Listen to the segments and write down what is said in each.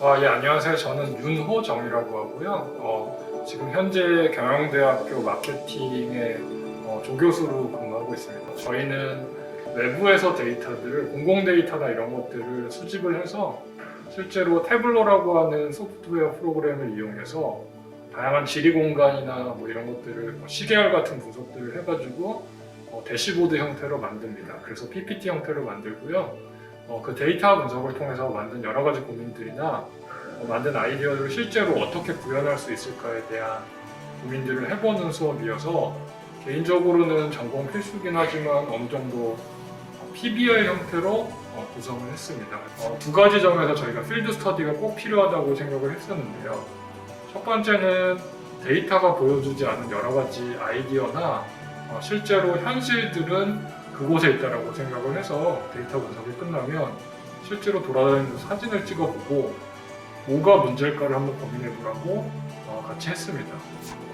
아, 예, 안녕하세요. 저는 윤호정이라고 하고요. 어, 지금 현재 경영대학교 마케팅의 어, 조교수로 근무하고 있습니다. 저희는 외부에서 데이터들을, 공공 데이터나 이런 것들을 수집을 해서 실제로 태블로라고 하는 소프트웨어 프로그램을 이용해서 다양한 지리 공간이나 뭐 이런 것들을 뭐 시계열 같은 분석들을 해가지고 어, 대시보드 형태로 만듭니다. 그래서 PPT 형태로 만들고요. 어, 그 데이터 분석을 통해서 만든 여러 가지 고민들이나 어, 만든 아이디어를 실제로 어떻게 구현할 수 있을까에 대한 고민들을 해보는 수업이어서 개인적으로는 전공 필수긴 하지만 어느 정도 어, PBR 형태로 어, 구성을 했습니다. 어, 두 가지 점에서 저희가 필드 스터디가 꼭 필요하다고 생각을 했었는데요. 첫 번째는 데이터가 보여주지 않은 여러 가지 아이디어나 어, 실제로 현실들은 그곳에 있다라고 생각을 해서 데이터 분석이 끝나면 실제로 돌아다니면서 사진을 찍어보고 뭐가 문제일까를 한번 고민해 보라고 어, 같이 했습니다.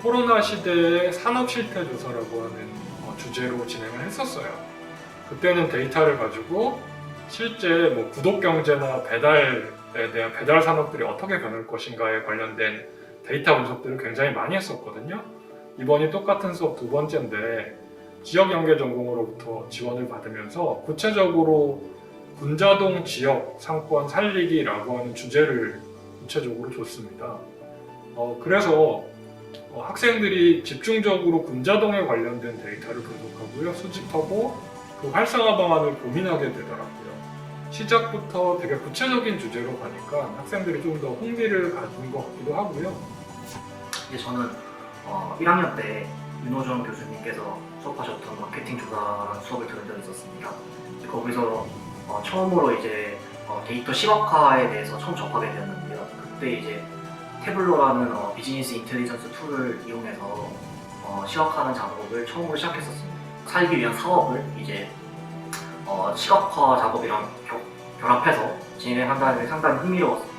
코로나 시대의 산업 실태 조사라고 하는 어, 주제로 진행을 했었어요. 그때는 데이터를 가지고 실제 뭐 구독 경제나 배달에 대한 배달 산업들이 어떻게 변할 것인가에 관련된 데이터 분석들을 굉장히 많이 했었거든요. 이번이 똑같은 수업 두 번째인데 지역 연계 전공으로부터 지원을 받으면서 구체적으로 군자동 지역 상권 살리기라고 하는 주제를 구체적으로 줬습니다. 어, 그래서 어, 학생들이 집중적으로 군자동에 관련된 데이터를 분석하고요, 수집하고 그 활성화 방안을 고민하게 되더라고요. 시작부터 되게 구체적인 주제로 가니까 학생들이 좀 더 흥미를 가진 것 같기도 하고요. 이제 저는 어, 1학년 때 윤호정 교수님께서 수업하셨던 마케팅 조사라는 수업을 들은 적이 있었습니다. 거기서 어, 처음으로 이제 어, 데이터 시각화에 대해서 처음 접하게 되었는데요. 그때 이제 태블로라는 어, 비즈니스 인텔리전스 툴을 이용해서 어, 시각화하는 작업을 처음으로 시작했었습니다. 살기 위한 사업을 이제 어, 시각화 작업이랑 겨- 결합해서 진행한다는 게 상당히 흥미로웠습니다.